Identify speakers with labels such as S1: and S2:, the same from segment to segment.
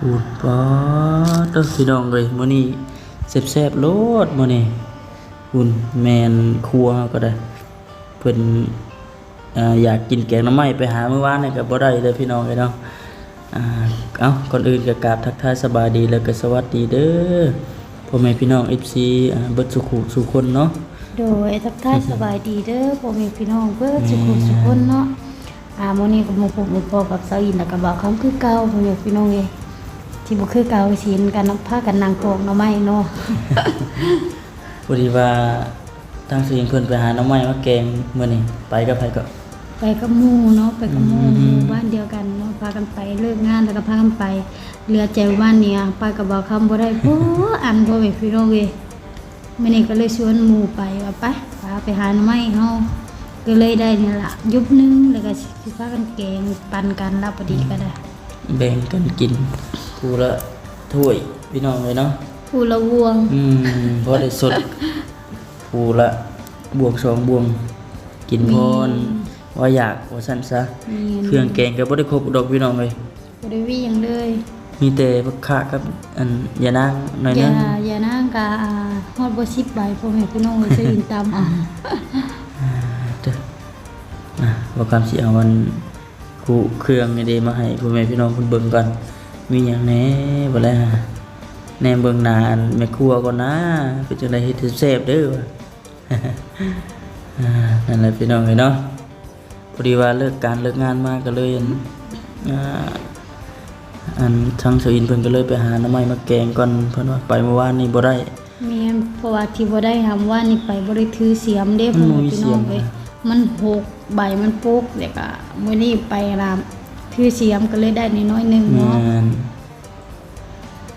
S1: พูดปอดเด้อพี่น้องเลยมื้อนี้แซ่บๆโลดมื้อนี้หุ่นแมนครัวก็ได้เพิ่นออยากกินแกงน้ำไม้ไปหาเมื่อวานนี่ก็บ่ได้เด้อพี่น้องเอ้ยเนาะเอ้าก่อนอื่นก็กราบทักทายสบายดีแล้วก็สวัสดีเด้อพ่อแม่พี่น้อง FC อ่าเบิดสุขุสุคนเนาะ
S2: โดยทักทายสบายดีเด้อพ่อแม่พี่น้องเพื่อสุขุสุขคนเนาะอ่ามื้อนี้ก็มาพบมาพอกับสาวอินแล้วก็บอกคำคือเก่าพ่อแม่พี่น้องเอ้ ที่บ่คือเก่าสินกันพากันนั่งโปกหน่อไม้เนาะ
S1: พอดีว่าทางสิงเพิ่นไปหาหน้ำไม้มาแกงมื้อนี้ไปกับไผก็
S2: ไปกับหมู่เนาะไปกับหมู่
S1: อืม
S2: หมู่บ้านเดียวกันเนาะพากันไปเลิกงานแล้วก็พากันไปเรือแจวบ้านเนี่ยไปกับบ่าวคำบ่ได้โอ้อันพ่อแม่พี่น้องเอ้ยมื้อนี้ก็เลยชวนหมู่ไปว่าไปพาไปหาหน่อไม้เฮาก็เลยได้นี่ล่ะยุบหนึงแล้วก็สิพากันแกงปันกันรับพอดีก็ได้
S1: แบ่งกันกิน ผู้ละถ้วยพี่น้องเลยเนาะ
S2: ผู้ละวง
S1: อืมพอได้สดผู้ละบวงสองบวง กินพรว่าอยากว่าสั่นซะ
S2: มี
S1: เครื่องแกงก็บ่ได้ครบดอกพี่น้องเลย
S2: บริวีอย่างเลย
S1: มีแต่ผักคะกับอันยานางหน่อย
S2: อ
S1: นึ
S2: ย่างอย่านั่งกาฮอดบ่สิบใบพ่อแม่พี่น้องเลยจะยินตามเอะ
S1: เด้ออะว่าคำสิเอาวันคู่เครื่องนี่เดมาให้พ่อแม่พี่น้องเพิ่นเบิ่งก่อน มีหยังแน่บ่แล้วฮะแน่เบิ่งหน้าอันแม่ครัวก่อนนะเป็นจังไดเฮ็ดให้แซ่บเด้อว่ะอ่านั่นแหละพี่น้องเอ้ยเนาะพอดีว่าเลิกการเลิกงานมากก็เลยอันอ่าอันทางสวินเพิ่นก็เลยไปหาหน้ำไม้มาแกงก่อนเพิ่นว่าไปเมื่อวานนี้บ่ได้
S2: แม่นเพราะว่าที่บ่ได้ทำว่านี่ไปบ่ได้ถือเสียมเด้พ่อแม่พี่น้องเลยมันหกใบมันปุกแล้วก็มื้อนี้ไปราม ถือเสียมก็เลยได้นิดน้อยหนึง
S1: แม่
S2: เนาะ
S1: น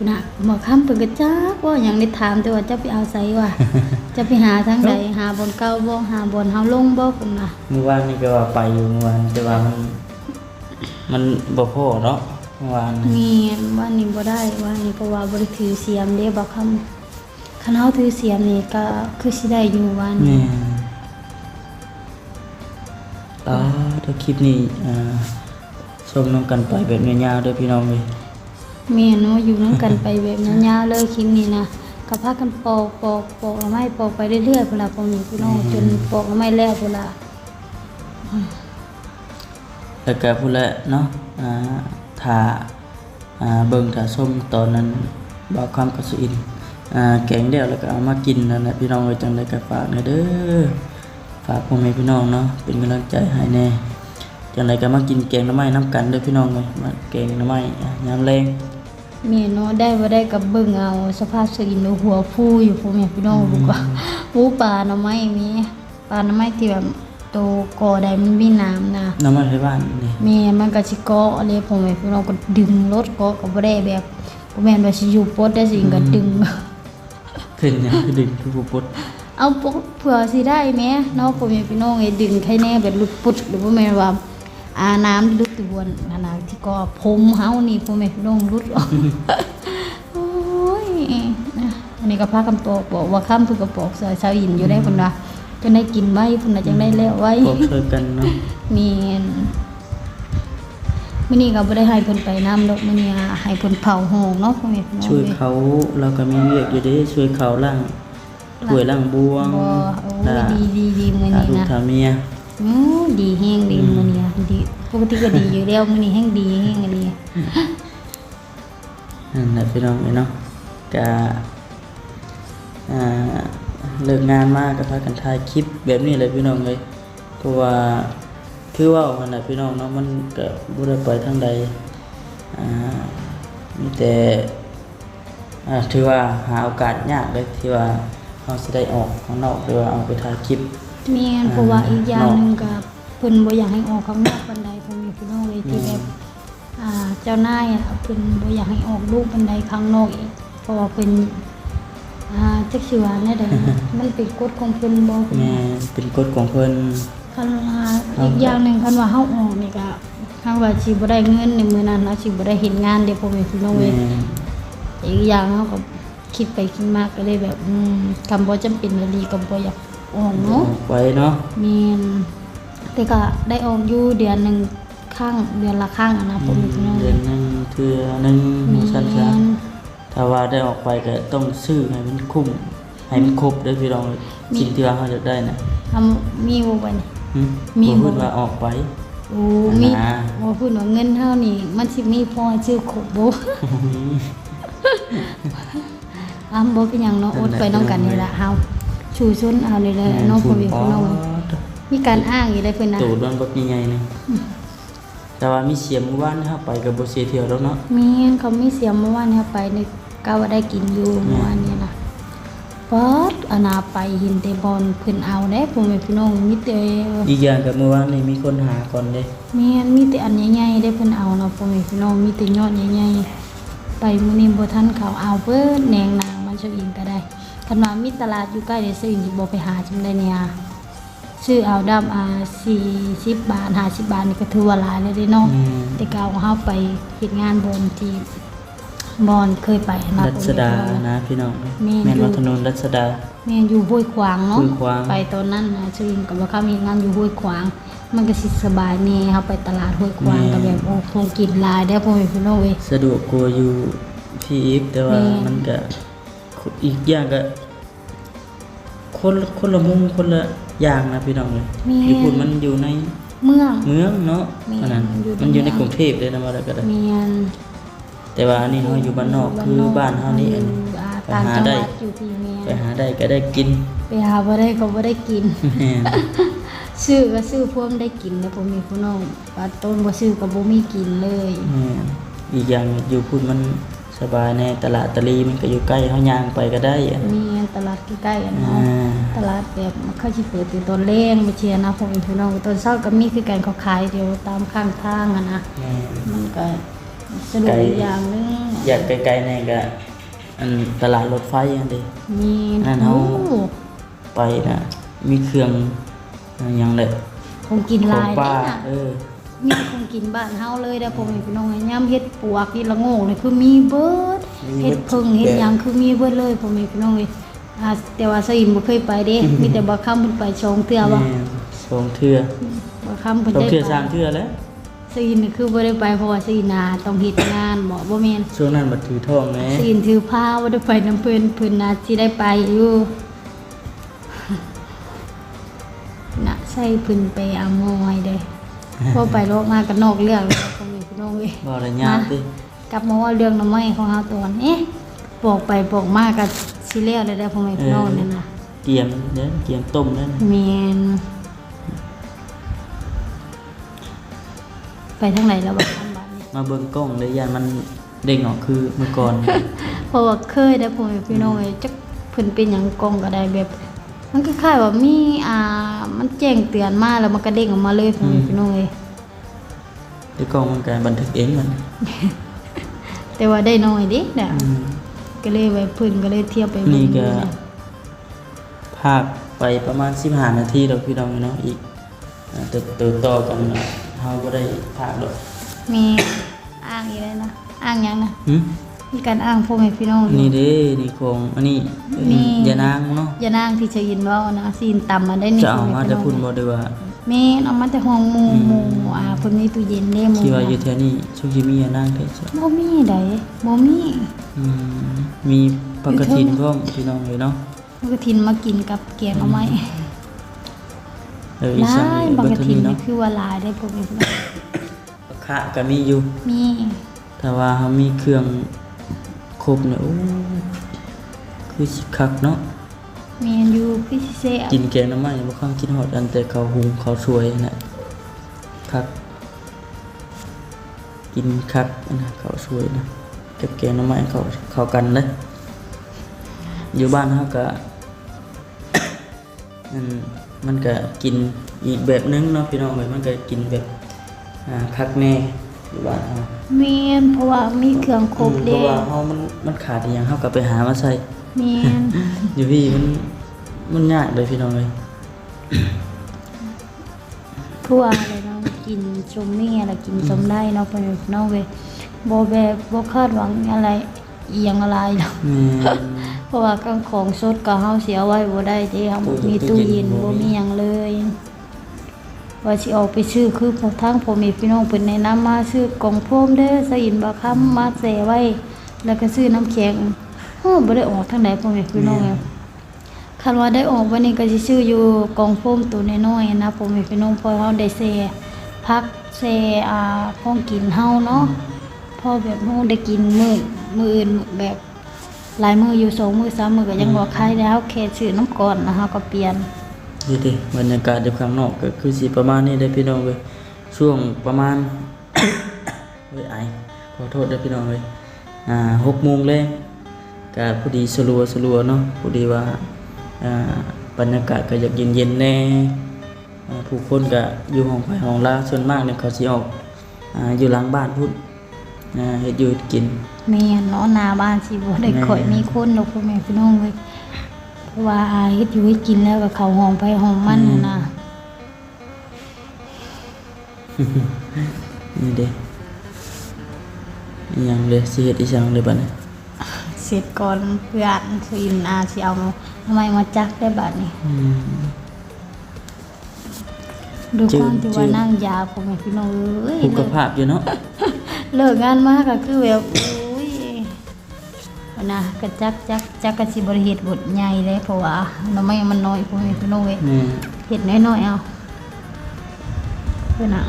S2: น่ะหมอค้ำเพิ่นก็จักว่าหยังได้ถามแต่ว่าจะไปเอาไสว่ะจะไปหาทางใดหาบนเก่าบ่หาบนเฮาลงบ่พุ่นน่ะ
S1: เมื่อวานนี่ก็ว่าไปอยู่เมื่อวานแต่ว่ามันมันบ่พอเนาะเมื่อวานน่ะ
S2: มีว่านี่บ่ได้ว่านี่เพราะว่าบ่ได้ถือเสียมเด้บ่คำคันเฮาถือเสียมนี่ก็คือสิได้อยู่ว่า
S1: แม่
S2: นี่
S1: นอ่าถ้าคลิปนี้อ่า ชมน้องกันไปแบบยาวๆเด้อพี่น้องเว้ย
S2: แม่เนาะอยู่นํกันไปแบบยาวๆเลยคลิปนี้นะก็พากันปอกปอกปอกเอาไม้ปอกไปเรื่อยๆพุ่นล่ะพ่อแม่พี่น้องจนปอกเอาไม้แล้วพุ่นล่ะ
S1: แล้วก็พูดแล้วเนาะอ่าถ้าอ่าเบิ่งถ้าส้มตอนนั้นบ่าวความกระสุอินอ่าแกงแล้วแล้วก็เอามากินนั่นแหละพี่น้องไว้จังไดก็ฝากหน่อยเด้อฝากพ่อแม่พี่น้องเนาะเป็นกำลังใจให้แน่ จังไดก็มากินแกงหน้ำไม้น้ำกันเด้อพี่น้องเว้ยมาแกงหน้ำไม้อะยามแรง
S2: แม่เนาะได้บ่ได้ก็เบิ่งเอาสภาพสินหัวฟูอยู่พ่อแม่พี่น้องบ่ก็ปูปลาหน่อไม้มีปลาหน่อไม้ที่แบบโตกอใดมันมีน้ำนะ
S1: น้ำไม้ไผบ้านนี่
S2: แม่มันก็สิเกาะเลยผมแม่พี่น้องก็ดึงรถเกาะก็บ่ได้แบบบ่แม่นว่าสิอยู่ปลดได้สิก็ดึง
S1: ขึ้นเนี่ยคือดึงคือผู้ปลด
S2: เอาปลดเผื่อสิได้แหม่เนาะพ่อแม่พี่น้องไอ้ดึงใครแน่แบบหลุดปุดหรือบ่แม่นว่า อาน้ำหลุดตะวนนานาที่ก็ผมเฮานี่พ่อแม่พี่น้องหลุดออกโอ้ยนะอันนี้ก็พากันปอกบอกว่าข้ามเพิ่นก็ปอกใส่ชาวอินอยู่ได้เพิ่นว่าจะได้กินไว้เพิ่นน่ะจังได้แล้วไว้
S1: พวกช่วยกันเนาะ
S2: มีมื้อนี้ก็บ่ได้ให้เพิ่นไปน้ำดอกมื้อนี้ให้เพิ่นเผาห้องเนาะพ่อแม่พี่น้อง
S1: ช่วยเขาเราก็มีเวียกอยู่เด้ช่วยเขาล้างถ้วยล้างบวง
S2: บ่โอ้
S1: ด่าย
S2: ดีดีดีมื้อ
S1: ด่า
S2: นี้
S1: ลูก
S2: นะ
S1: ถาเมีย
S2: อือดีแฮงดีมื้อนี้ดีปกติก็ดีอยู่แล้วมื้อนี้แฮงดีแฮงอันนี้
S1: นั่นแหละพี่น้องเอ้ยเนาะก็อ่าเลิกงานมาก็พากันถ่ายคลิปแบบนี้เลยพี่น้องเลยเพราะว่าคือว่าขนาดพี่น้องเนาะมันก็บ่ได้ไปทางใดอ่ามีแต่อ่าถือว่าหาโอกาสยากเลยที่ว่าเราสิได้ออกข้างนอกหรือว่าเอาไปถ่ายคลิป
S2: แม่นเพราะว่าอีกอย่างหนึงก็เพิ่นบ่อยากให้ออกข้างนอกปานใดพ่อแม่พี่น้องเลยที่แบบอ่าเจ้านายอะเพิ่นบ่อยากให้ออกลูกปานใดข้างนอกอีกเพราะว่าเพิ่นอ่าจักสิว่าแน่ใดนะมันเป็นกฎของเพิ่นบ่เพิ่น
S1: แม่
S2: ว่า
S1: เป็นกฎของเพิ่น
S2: คันว่าอีกอย่างหนึงคันว่าเฮาออกนี่ก็คันว่าสิบ่ได้เงินในมื้อนั้นเราสิบ่ได้เห็นงานเด้พ่อแม่พี่น้องเว้
S1: แม่
S2: ยอีกอย่างเขาก็คิดไปคิดมากก็เลยแบบอืมคำบ่จำเป็นเลยดีก็บ่อยาก ออก
S1: อ
S2: เนาะ
S1: อกไว้เนาะ
S2: แมีนแต่ก็ได้ออกอยู่เดือนหนึ่งข้างเดือนละข้างอะนะผมพี่น้อง
S1: เดือนหนึงเทื่อหนึง
S2: มี
S1: ซั่นถ้าว่าได้ออกไปก็ต้องซื้อให้มันคุ้มให้มันครบเด้อพี่น้องสิ่งที่ว่าเขาจะได้น่ะ
S2: ทำมีบ่บัดนี้
S1: หึ
S2: มี
S1: บ่พูด
S2: บ่
S1: ว่าออกไป
S2: โอ้มี
S1: อ่า
S2: บ่พูดว่าเงินเท่านี้มันสิมีพอชื่อครบบ่อ้ำบ่เป็นหยังเนาะอดไปน้องกันนี่ล่ะเฮา ชูชนเอานี่แหละเน้องพ่อแม่พี่น้องมีการอ้างอยู่ได้เพิ่นน่ะ
S1: ตูดมันบักใหญ่ๆนึงแต่ว่ามีเสียมเมื่อวานเฮาไปกับบ่เสียเที่ยวแล้วเนาะ
S2: มีเขามีเสียงเมื่อวานเนี่ยไปในกาว่าได้กินอยู่เมื่อวานเนี่ยนะป๊อดอานาไปเห็นแต่บอลเพิ่นเอาได้พ่อแม่พี่น้องมีแต่
S1: อีกอย่างก็เมื่อวานนี่มีคนหาก่อนเด้
S2: แม่นมีแต่อันใหญ่ๆได้เพิ่นเอาเนาะพ่อแม่พี่น้องมีแต่ยอดใหญ่ๆไปมื้อนี้บ่ทันเขาเอาเพิ่นแหนงนางมันจะอิงก็ได้ คันว่ามีตลาดอยู่ใกล้เด้ซื้อสิบ่ไปหาจังได๋เนี่ยซื้อเอาดำอ่า40บาท50บาทนี่ก็ถือว่าหลายแล้วเด้เนาะ
S1: อืม
S2: แต่ก็เอาเฮาไปเฮ็ดงานบนที่บอนเคยไปนะ
S1: รัชดานะพี่น้อง
S2: แม่น
S1: แม่น
S2: อยู่
S1: ว่าถนนรัชดา
S2: แม่นอยู่ห้วยขวางเนาะ
S1: ห้วยขวาง
S2: ไปตอนนั้นนะชื่อกับว่าเขามีงานอยู่ห้วยขวาง มันก็สิสบายแน่เฮาไปตลาดห้วยขวางก็แบบโอ้คงกินหลายได้อพ่อแม่พี่น้องเว้ย
S1: สะดวกกว่าอยู่พี่อีกแต่ว่า
S2: แม่
S1: มันก็ อีกอย่างก็คนคนละมุมคนละอย่างนะพี่น้องเลย
S2: แม่
S1: ญี่ปุ่นมันอยู่ใน
S2: เมือง
S1: เมืองเนาะ
S2: แม่
S1: อันนั้น
S2: อยู่ใน
S1: มันอยู่ใน
S2: เมือง
S1: กรุงเทพเลยนะว่าแล้วก็ได้
S2: แม่น
S1: แต่ว่าอันนี้เฮาอยู่บ้านนอกคือบ้านเฮานี่เอง
S2: อ่า
S1: ไป
S2: ต่าง
S1: หา
S2: จังห
S1: ได้
S2: วัดอยู่ที่แม่
S1: ไปหาได้ก็ได้กิน
S2: ไปหาบ่ได้ก็บ่ได้กิน
S1: แม่น
S2: ซื้อก็ซื้อพวกได้กินนะพ่อแม่พี่น้องว่าต้นบ่ซื้อก็บ่มีกินเลย
S1: แม่นอีกอย่างอยู่พุ่นมันส บายแน่ตลาดตะลีมันก็อยู่ใกล้เฮาย่างไปก็ได้อะ
S2: มีตลาดใกล้ๆกัน
S1: อ่า
S2: เนาะตลาดแบบมันเขาสิเปิดเป็นตอนแรงบ่เชียร์นะพ่อแม่พี่น้องตอนเช้าก็มีคือการเขาขายเดียวตามข้างทางอะนะ
S1: แม่น
S2: มันก็สะดวกอีกอย่างหนึง
S1: อยากไกลๆแน่ก็อันตลาดรถไฟอันเดี
S2: มี
S1: นั่นเฮา
S2: โอ้
S1: ไปนะมีเครื่องอะหยังเลย
S2: คงกินห
S1: ของ
S2: ลาย
S1: ป้า
S2: เด้น่ะ
S1: เออ
S2: มีคงกินบ้านเฮาเลยได้อพ่อแม่พี่น้องยามเฮ็ดปวกเฮ็ดละโงงนี่คือมีเบิดเฮ็ดเพิ่งเฮ็ดหยังคือมีเบิดเลยพ่อแม่พี่น้องเอ้ยอ่าแต่ว่าสอินบ่เคยไปเด้ มีแต่บ่คำเพิ่นไปสองเทื่อบ่
S1: แม่สองเทื่อ
S2: บ่คำเพิ่น
S1: สอง
S2: ได้
S1: เทื่อ
S2: ไป
S1: สามเทื่อแล้ว
S2: ซีนนี่คือบ่ได้ไปเพราะว่าซีนาต้องเฮ็ดงานบ่บ่แม่น
S1: ช่วงนั้นบัดถือทองแหม
S2: ซีนถือผ้าบ่ได้ไปนำเพิ่นเพิ่นน่าสิได้ไปอยู่น่ะใส่เพิ่นไปเอามอยเด้ พอไปโลกมาก็นอกเรื่องแล้วก็มีพี่น้องเว้ย
S1: บ่ได้ยากติ
S2: กลับมาว่าเรื่องน้ำไม้ของเฮาตัวนี้เอ๊ะบอกไปบอกมาก็สิแล้วได้ได้พ่อแม่พี่น้องนั่นน่ะ
S1: เกียมเด้อเกียมต้มเด้อ
S2: แม่นไปทางไหนแล้วบ่ทางบ้านนี้
S1: มาเบิ่งกล้องเลยยานมันเด้งออกคือเมื่อก่อน
S2: เพราะว่าเคยได้พ่อแม่พี่น้องเอ้ยจักเพิ่นเป็นหยังกล้องก็ได้แบบ มันคล้ายๆว่ามีอ่ามันแจ้งเตือนมาแล้วมันก็เด้งออกมาเลยพ่อแม่พี่น้องเอ้ย
S1: แต่กล้องมันก็บันทึกเองมัน
S2: แต่ว่าได้น้อยเดิน่ะ
S1: อืม
S2: ก็เลยไว้เพิ่นก็เลยเทียบไป
S1: นี่ก็
S2: เบิ่ง
S1: ภาคไปประมาณ15นาทีดอกพี่น้องเนาะอีกอ่าติดต่อต่อกันน่ะเฮาบ่ได้ภาคดอก
S2: มีอ้างอีกแล้วนะอ้างหยังนะ
S1: หึ
S2: มีการอ้างพ่อแม่พี่น้องอยู่
S1: นี่เด้นี่ของอันนี้
S2: มี
S1: ยานางเนาะ
S2: อย่านางที่จะยินเว่านะซีนต่ำมาได้นี่
S1: จะเอามาแต่พุ่นบ่ได้ว่า
S2: แม่นเอามาแต่ห้องหมู่หมู่อ่าเพิ่นมีตู้เย็นเด้หมู่
S1: ที่ว่าอยู่แถวนี้ชุกสิมียานางแท้จ้ะ
S2: บ่มีใดบ่มี
S1: อืมมีปกตินพร้อมพี่น้องเลยเนาะ
S2: มันก็ทินมากินกับแกงเอาไม้
S1: เอออี
S2: หลา
S1: สาน
S2: ย
S1: นี่
S2: บาง
S1: เบิ่ง
S2: กะ
S1: เท่า
S2: ทิน
S1: นี้
S2: นี่
S1: เนาะ
S2: คือว่าหลายได้พวกนี้พี่น้อง
S1: ขะก็มีอยู่
S2: มี
S1: แต่ว่าเฮามีเครื่อง ครบเนี่ยโอ้คือสิคักเนาะ
S2: มีอยู่พิเศษ
S1: กินแกงหน้ำไม้บ่ค่อยกินฮอดอันแต่เขาหุงเขาสวยน่ะคักกินคักอันนะเขาสวยนะกับแกงหน้ำไม้เขาเข้ากันเลยอยู่บ้านเฮาก็มันมันก็กินอีกแบบนึงเนาะพี่น้องเอ้ยมันก็กินแบบอ่าคักแน่ อยู่บ้านเฮา
S2: มีเพราะว่ามีเครื่องครบ
S1: อืมเพ
S2: เด้
S1: ราะว่าเฮามันมันขาดอหยังเฮาก็ไปหามาใส่
S2: มี
S1: อยู่พี่มันมันยากเลยพี่น้องเอ้ย
S2: ทั่วอะไรเนาะกินชมนี่อะไรกินชมได้เนาะพ่อแม่พี่น้องเว้ยบ่แบบบ่คาดหวังอะไรอีหยังอะไรหรอก
S1: แม่น
S2: เพราะว่ากังของสดก็เฮาเสียไว้บ่ได้เด้เฮาบ่มีตู้เย็นบ่มีหยังเลย ว่าสิออกไปซื้อคือพอทางพ่อแม่พี่น้องเพิ่นแนะนำมาซื้อกล่องโฟมเด้อส่อินบาคำมาแสไว้ แล้วก็ซื้อน้ำแข็งโอ้บ่ได้ออกทางใดพ่อแม่พี่น้องเอ้ยคันว่าได้ออกวันนี้ก็สิซื้ออยู่กองโฟมตัวน้อยๆนะพ่อแม่พี่น้องพอเฮาได้แซ่พักแซ่อ่าของกินเฮาเนาะพอแบบเฮาได้กินมื้อมื้ออื่นแบบหลายมืออยู่สองมือสามมือก็ยังบ่คายแล้วแค่ซื้อน้ำก่อนนะเฮาก็เปลี่ยน
S1: นี่ดิบรรยากาศอยู่ข้างนอกก็คือสิประมาณนี้ได้พี่น้องเว้ยช่วงประมาณเว้ยไอขอโทษเด้พี่น้องเว้ยอ่าหกโมงแรงก็พอดีสลัวสลัวเนาะพอดีว่าอ่าบรรยากาศก็อยากเย็นๆแน่อ่ผู้คนก็อยู่ห้องไฟห้องลาส่วนมากเนี่ยเขาสิออกอ่าอยู่หลังบ้านพุ่นอ่าเฮ็ดอยู่กิน
S2: แม่นเนาะหน้าบ้านสิบ่ได้
S1: แม่
S2: ค่อยมีคนดอกพ่อแม่พี่น้องเว้ย เพราะว่าอาเฮ็ดอยู่ให้กินแล้วก็เข้าห้องไปห้องมันน่ะนะ
S1: นี่เด้อิหยังเลยสิเฮ็ดอีหยังเลยบัดนี้
S2: เสร็จก่อนเพื่อนสิอินอาสิเอาทำไมมาจักได้บัดนี้
S1: อืม
S2: ดูความ
S1: จื
S2: ที่
S1: ด
S2: ว่า
S1: จืด
S2: นั่งยาวพ่อแม่พี่น้องเอ้ย
S1: สุขภาพอยู่เนาะ
S2: เลิกงานมาก็คือแบบอุ้ยว่านะก็จักจัก จักก็สิบ่ได้เฮ็ดบทใหญ่เลยเพราะว่าทำไมมันน้อยพ่อแม่พี่น้องเว้ย
S1: แม่
S2: เห็ดน้อยๆเอาเพื่อนอะ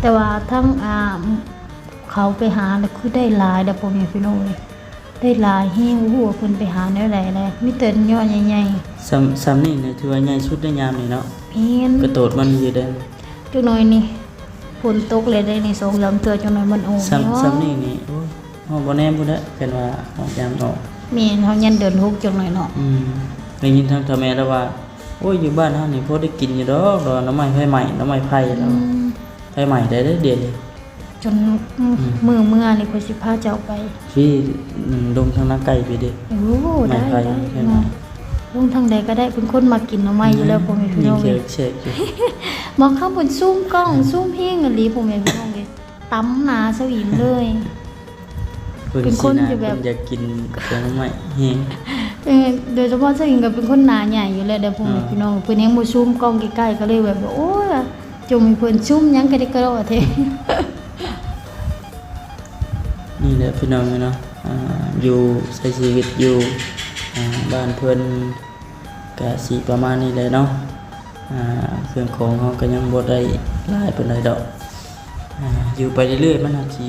S2: แต่ว่าทั้งอ่าเขาไปหาแล้วคือได้หลายเด้อพ่อแม่พี่น้องเลยได้หลายแห้งหัวาเพิ่นไปหาแนวใดเลยมีแต่ยอดใหญ่
S1: ซ้ำซ้ำนี่เนี่ยถือว่าใหญ่สุดในยามนี่เนาะ
S2: ๆเพียน
S1: กระโดดมันอยู่ได้
S2: จักหน่อยนี่ฝนตกเลยได้นี่สองสามเทื่อจักหน่อยมันโอ้
S1: ซ้ำซ้ำนี่นี่โอ้ย เฮาบ่แน่พุ่นแหละเพิ่นว่าออกยามออก
S2: มีเฮายันเดินฮุกจักหน่อยเนาะ
S1: อืมได้ยินทางทำแม่แล้วว่า โอ้ยอยู่บ้านเฮานี่พอได้กินอยู่ดอกดอกน้ำไม้ไผใหม่น้ำไม้ไผ่แล้ว
S2: อืม
S1: ไผใหม่ได้เด้อเดี๋ยวนี้
S2: จนมือเมื่อนี่ก็สิพาเจ้าไป
S1: พี่อืมลงทางนาไก่ไปเด้
S2: โอ้ได้
S1: ไม่ไป
S2: ได้
S1: ใช่ไหม
S2: เนาะลงทางใดก็ได้เป็นคนมากินหน่อไม้อยู่แล้วพ่อแม่พี่น้อง
S1: เค้
S2: เว้ย
S1: กเช็คอยู่
S2: มองข้างบนซูมกล้องซูมเพียงอะลีผมเองพี่น้องเลยตั้มหนาสวิมเลย
S1: เพิ่น
S2: เป็น
S1: สิ
S2: คน
S1: นะ
S2: ที่แบบ
S1: เพิ่นอยากกินแกงน้ำไม้แฮง
S2: เออโดยเฉพาะสวิมก็เป็นคนหนาใหญ่อยู่แล้วเดี๋ยวผม
S1: อ่า
S2: พี่น้องเพื่อนยังมาซูมกล้องใกล้ๆก็เลยแบบว่าโอ้ยจงมีเพื่อนซูมหยังก็ได้กระโดดเท
S1: นี่แหละพี่น้องเนาะอ่าอยู่ใช้ชีวิตอยู่อ่าบ้านเพิ่นก็สิประมาณนี้แหละเนาะอ่าเครื่องของเฮาก็ยังบ่ได้หลายปานใดดอกอ่าอยู่ไปเรื่อยๆมันอาจสิ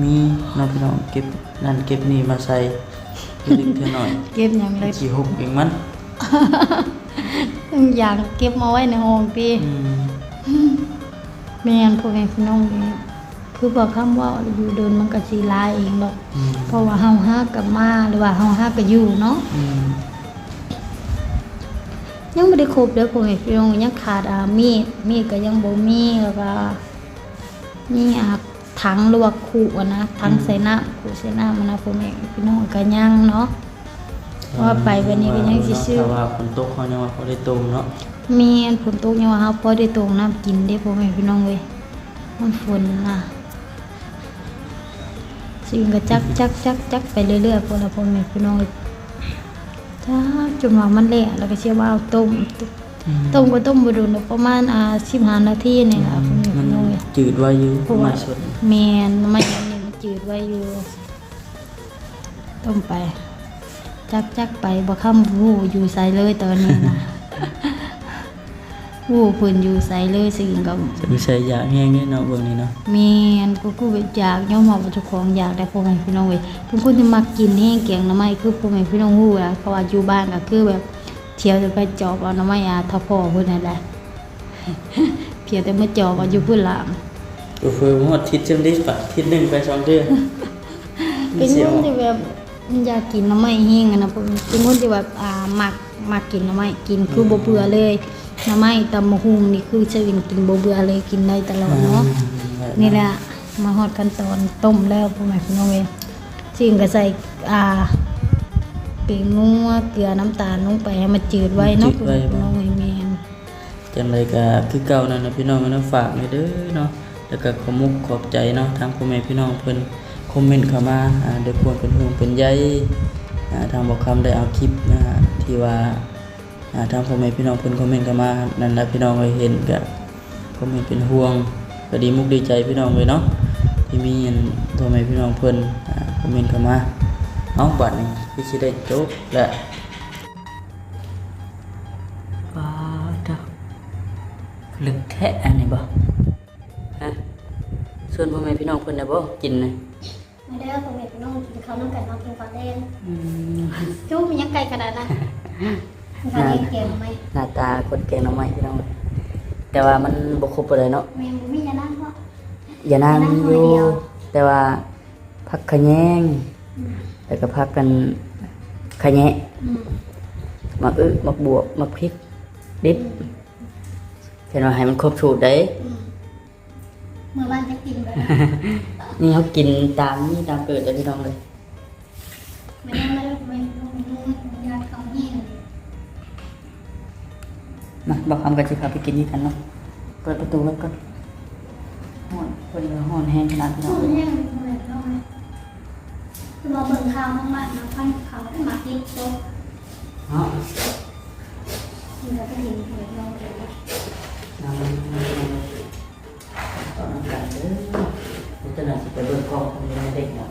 S1: มีเน้องพี่น้องเก็บนั่นเก็บนี่มาใส่เล็กๆน้อย
S2: เก็บหยังเลย
S1: ๆสิหกเองมัน
S2: อย่างเก็บมาไว้ในห้องพี่
S1: อืม
S2: แม่นพ่อแม่พี่น้องนี่คือบอกคำว่าอยู่เดินมันก็สิลายเองดอก
S1: อืม
S2: เพราะว่าเฮาฮักกับมาหรือว่าเฮาฮักกับอยู่เนาะ
S1: อืม
S2: ยังไม่ได้ครบเด้อพ่อแม่พี่น้องยังขาดอ่ามีดมีดก็ยังบ่มีแล้วก็มีอ่า ถังหรือว่าขู่อะนะถังใส่น้ำขู่ใส่น้ำมันนะพ่อแม่พี่น้องก็ยังเนาะเพราะว่าไปวันนี้ก็ยังสิซื้อ
S1: ถ้าว่าฝนตกเขายังว่าเขาได้ตรงเนาะ
S2: มีอันฝนตกยังว่าเฮาพอได้ตรงน้ำกินได้พ่อแม่พี่น้องเว้ยมันฝนนะสิ่งก็จักจักจักจักไปเรื่อยๆพอละพ่อแม่พี่น้องเอ้ยจ้าจนว่ามันเละแล้วก็เชื่อว่าเอาต้มต้มก็ต้มบดุนประมาณอ่าสิบห้านาทีนี่แหละคุณ
S1: มั
S2: พี่
S1: น
S2: น้องเอ้ย
S1: จืดไว้อยู่
S2: เพราะว่า
S1: ไม่สด
S2: แมนไม่อันนี้มันจืดไว้อยู่ต้มไป จักจักไปบ่ค่ำวูอยู่ใส่เลยตอนนี้นะ วูพื้นอยู่ใส่เลยสิ่งกับ
S1: จะมีใส่ยาแห้งเนี่ยเนาะเบิ่งนี่เนาะ
S2: แมนกูกูอยากย่อมบอกว่าเจ้าของอยากได้พ่อแม่พี่น้องเว้ยเป็นคนที่มักกินแห้งแกงหน้ำไม้คือพ่อแม่พี่น้องฮู้ล่ะเพราะว่าอยู่บ้านก็คือแบบเที่ยวจะไปจอบเอาหน้ำไม้อาทาพ่อเพิ่นนั่นแหละ เพียงแต่มาจอบเอาอยู่พุ่นล่ะ
S1: ก็คือหมดทิศจังได้ปะทิศหนึงไปสองเดือน
S2: เป็นคนที่แบบอยากกินหน้ำไม้แห้งอะนะผมเป็นคนที่แบบอ่ามักมักกินหน้ำไม้กินคือบ่เบื่อเลยหน้ำไม้ตำมะฮุงนี่คือจะกินกินบ่เบื่อเลยกินได้ตลอดเนาะนี่แหละมาฮอดขั้นตอนต้มแล้วพ่อแม่พี่น้องเอ้ยสิ่งก็ใส่อ่าปิงนัวเกลือน้ำตาลลงไปให้มันจืดไว้เนาะพ่อแม่พี่น้องเอ้ยแม่น
S1: จังไรก็คือเก่านั่นนะพี่น้องเนาะฝากไว้เด้อเนาะแล้วก็ขอมุกขอบใจเนาะทางพ่อแม่พี่น้องเพิ่นคอมเมนต์เข้ามาอ่าด้วยความเป็นห่วงเป็นใยอ่าทางบอกคำได้เอาคลิปอ่าที่ว่าอ่าทางพ่อแม่พี่น้องเพิ่นคอมเมนต์เข้ามานั่นแหละพี่น้องก็เห็นก็คอมเมนต์เป็นห่วงก็ดีมุกดีใจพี่น้องเลยเนาะที่มีอันตัวแม่พี่น้องเพิ่นอ่าคอมเมนต์เข้ามาเอาบัดนี้พี่สิได้จบและ ลึกแท้อันนี้บ่ฮะส่วนพ่อแม่พี่น้องเพิ่นน่ะบ่กินนะ
S3: ไม่ได้ผมเห็นน้องกินข้าวน้องไก่น้องกินข้าวเล่น
S1: อืม
S3: จุ๊บมียังไก่ขนาดนั้นกินข้าวเล่นเกมไหม
S1: หน้าตาคนแกงหน่อไม้พี่น้อง แต่ว่ามันบ่ครบปานใดเนาะ
S3: แมงมุมมียานั่งเพราะ
S1: อย่านั่ง
S3: อย่านั่ง
S1: อยู่
S3: คนเดียว
S1: แต่ว่าพักขะแยงแล้วก็พักกันขะแยะ
S3: อืม
S1: มักอึมักบวบมักพริกดิบ เห็นว่าให้มันครบสูตรได้
S3: อืมเมื่อวานจะกินแบบ
S1: นี่เขากินตามนี่ตามเกิดเลยพี่น้องเลย
S3: ไม่ได้ไม่ได้ไม่ได้ไม่ได้ยาเขาแห้ง
S1: มาบอกคำกันสิครับไปกินนี่กันเนาะเปิดประตูไว้ก่อนห้อนเปิดห้อนแห้งขนาดพี่น้
S3: เขา
S1: องเลย
S3: แห้งเลยเขาเลยตัวเบิ่งข้าวมากๆนะพันเขามากินโต๊ะ
S1: เนาะ
S3: กินแล้วก็กินเลยเราเลย
S1: นำมันตอนน้ำกันเด้อจะน่าจะไปเบิ่งกองทำยังไงเด็กเนาะ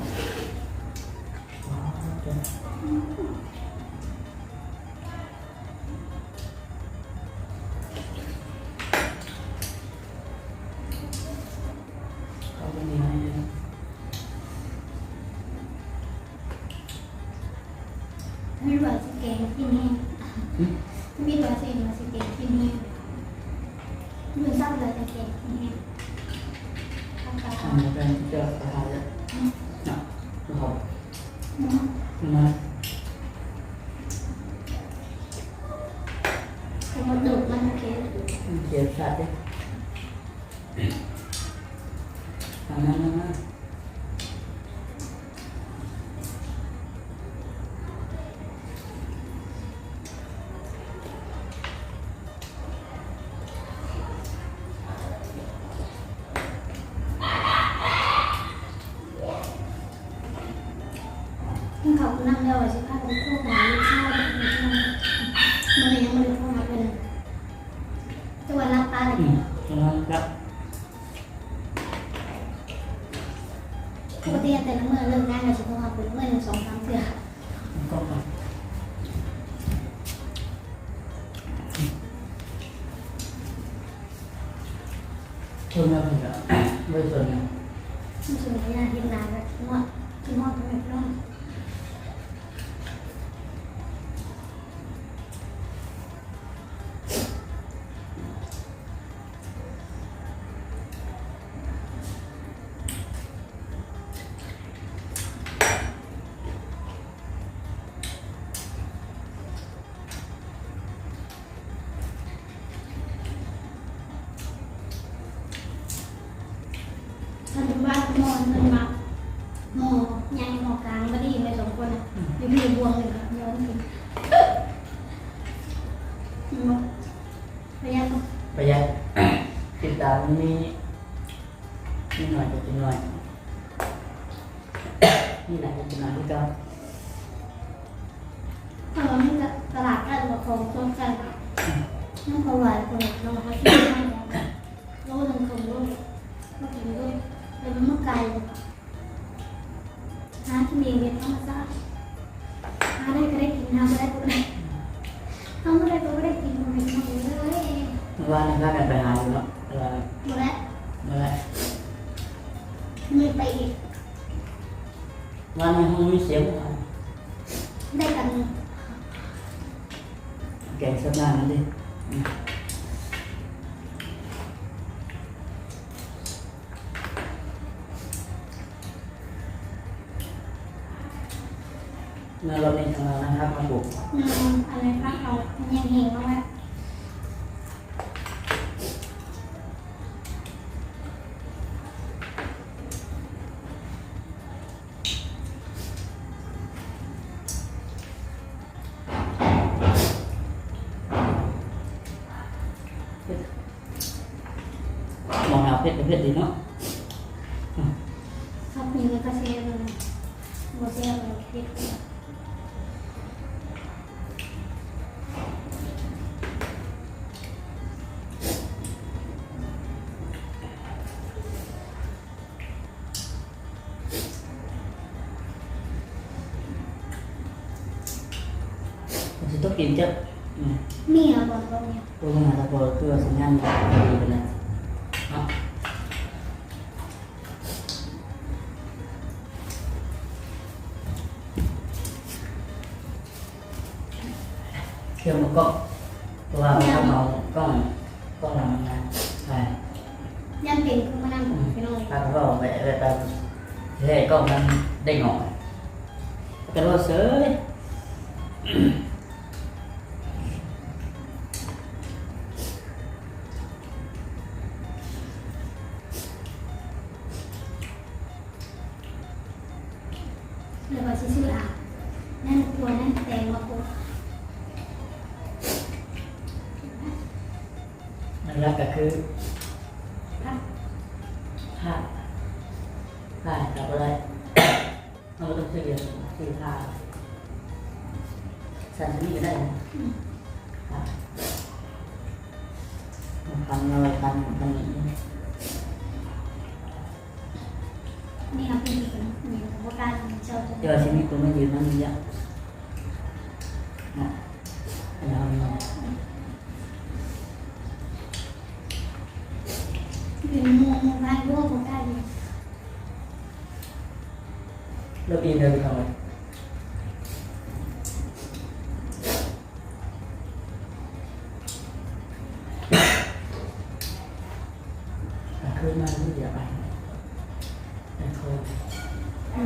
S1: Mọi. เมื่
S3: อไรมี
S1: ไป
S3: อีกว่า
S1: ในห้องมีเสียงอะไร
S3: ได้กัน
S1: แกงสักหน้านั่นดิ กิ
S3: น
S1: จะอืม
S3: เมียบอกว่าเนี่ย
S1: ตัวยังไงตะโกนเพื่อสัญญาณดีไปเลยเนาะเครื่องมันก็ตัวเราต้องเอากล้องกล้องหลังนะใช่
S3: ยันเป็นคือมานั่งผมไปนอน
S1: ถ้าเราไปไปไปเฮ้ยกล้องมันได้หน่อย เล
S3: ยว่าชื่ออะนั่นตัวนั่นแตงมาปุ๊บ
S1: นั่นแหละก็คือ
S3: คื
S1: น
S3: มา
S1: ไม่เดี๋ยวไปแต่เขาอัน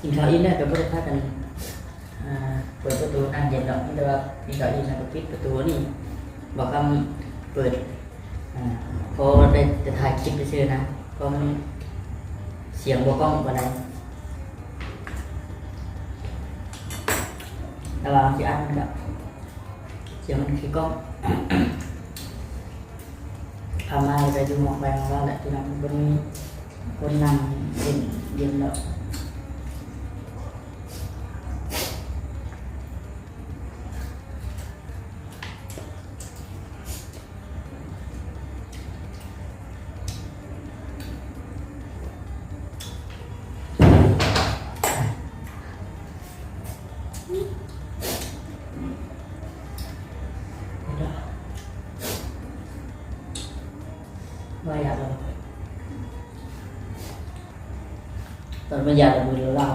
S1: กินข้าวอิ่มแล้วก็ไม่ได้พากันอ่าเปิดประตูอันเย็นดอกแต่ว่ากินข้าวอิ่มแล้วก็ปิดประตูนี่บอกคำเปิดอ่าพอได้จะถ่ายคลิปไปเชื่อนะก็มันเสียงบกล้องกว่านั้นแต่ว่าที่อัดมันแบบเสียงมันคือกล้องทำมาไปดูหมอกแบงของเราแหละที่นั่นบนนี้คนนั่งเย็นเย็นแล้ว มาอยากเลยตอนไม่อยากเรื่องรา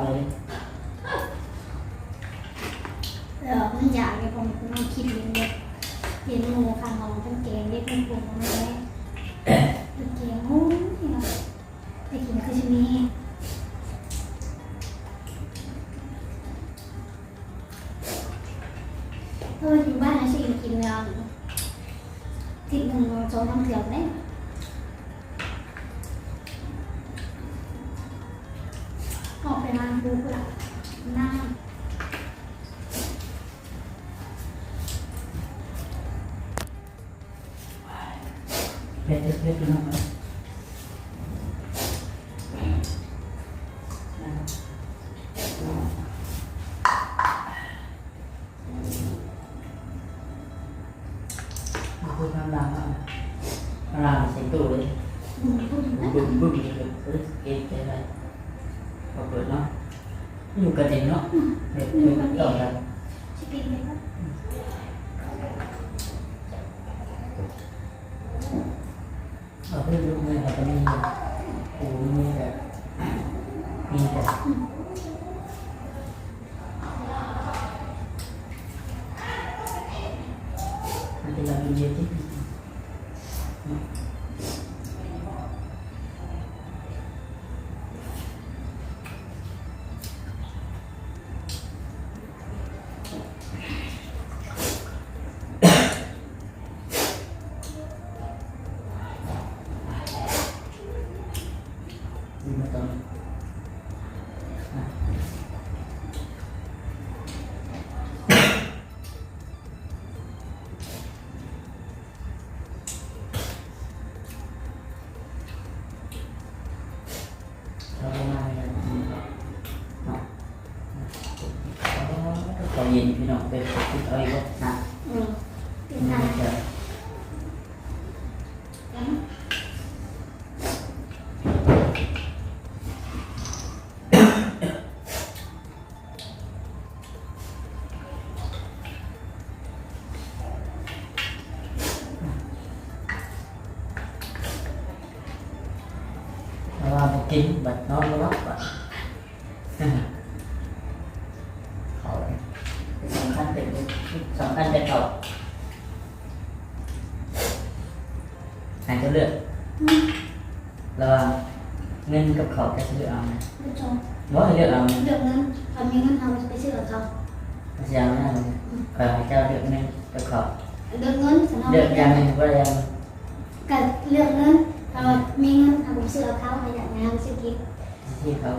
S3: คือ
S1: พลังพลังเสียงตู้เลย
S3: อืมพูดถึงนะ
S1: บึ้มบึ้มเลยเฮ้ยเกมอะไรพอเปิดเนาะอยู่กันเองเนาะเด็กอยู่กันต่อกัน
S3: ชิคกี้พายครับ
S1: เอาเพื่อนลูกเนี่ยอาจจะมีปูมีแบบมีแบบมันเป็นเราเยอะที่ มาตอนอะเราล สำคัญเป็นสำคัญเป็นเขาหายจะเลือกระหว่างเงินกับเขาจะเลือกเอาไหม
S3: ผู้ชม
S1: ว่าให้เลือกเอาไหม
S3: เรื่องนั้นทำยังไงเราจะไปซื้อกับเขา
S1: ไม่ใช่เอาหน้าเลยคอยให้เจ้าเลือกเงินกับเขา
S3: เรื่องเงินสนอง
S1: เลือกอย่างหนึ่งว่าอย่าง
S3: กับเรื่องเงินเรามีเงินเราไปซื้อกับเขาไปอย่างงานซื้อกิน
S1: ที่เขา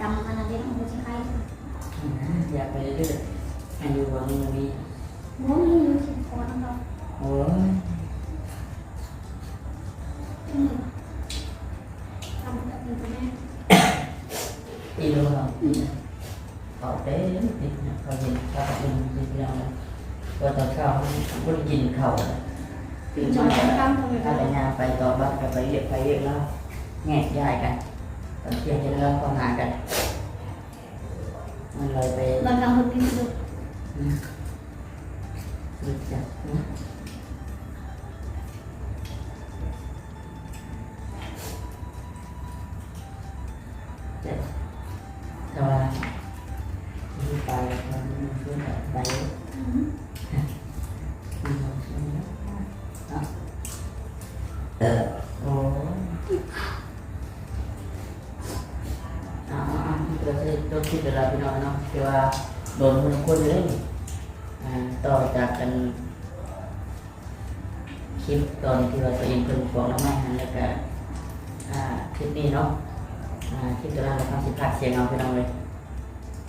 S3: ตำมันอะไรของผู้ชาย
S1: อยากไปเรื่อยๆอายุวันนี้มี
S3: โม้ยอยู่สิคอน้ำเรา
S1: โอ้ย
S3: ทำแบบนี้ก็ได้
S1: อีรู้เขาเขาเต้นติดนะเขาเห็นเขาเป็นยินยังเลยตัวตอน เช้าเขาไม่ได้ยินเขาเลยตื่น
S3: จ
S1: มาง
S3: จะ
S1: แล้ว
S3: ทำทำแบบ
S1: ถ้าไป
S3: นี้
S1: งานไปต่อบ้านก็ไปเรียกไปเรียกแล้วแงกย้ายกันตอนเที่ยงจะเริ่มเข้าหากันมันเลยไป
S3: เราทำคนนี้ดู
S1: อืมรู้จักนะ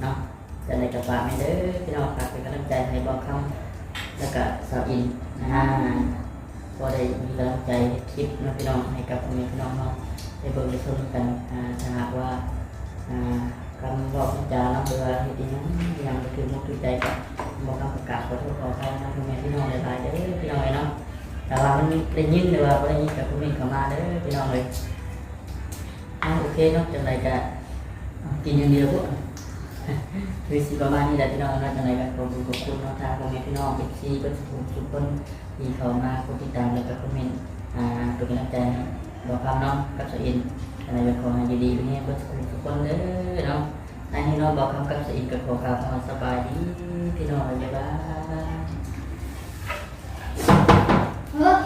S1: เนาะจะในกระปากไม่เด้อพี่น้องฝากเป็นกำลังใจให้บอกคำแล้วก็สาวอินนะฮะก็ได้มีกำลังใจคลิปนะพี่น้องให้กับพ่อแม่พี่น้องเนาะได้เบิ่งได้ชมกันอ่าถ้าหากว่าอ่าคำบอกจาเนาะหรือว่าเหตุอิหยังยังบ่ถึงมุกถึงใจก็บอกคำประกาศขอโทษขออภัยนะพ่อแม่พี่น้องหลายๆเด้อพี่น้องเอ้ยเนาะแต่ว่ามันได้ยินหรือว่าได้ยินกับพ่อแม่เข้ามาเด้อพี่น้องเลยอ่าโอเคเนาะจังไรก็กินอย่างเดียวพวก คือสิประมาณนี้แหละพี่น้องนะจังไรก็ขอบคุณขอบคุณเนาะทางพ่อแม่พี่น้องเอฟซีเพิ่นทุกทุกคนที่เขามากดติดตามแล้วก็คอมเมนต์อ่าเป็นกำลังใจบอกคำเนาะกับสอินอะไรเป็นขอให้ดีๆเนี่ยเพื่อทุกคนเด้อเนาะอันนี้เนาะบอกคำกับสอินกับขอข่าวความสบายดีพี่น้องบ๊ายบาย
S3: เออ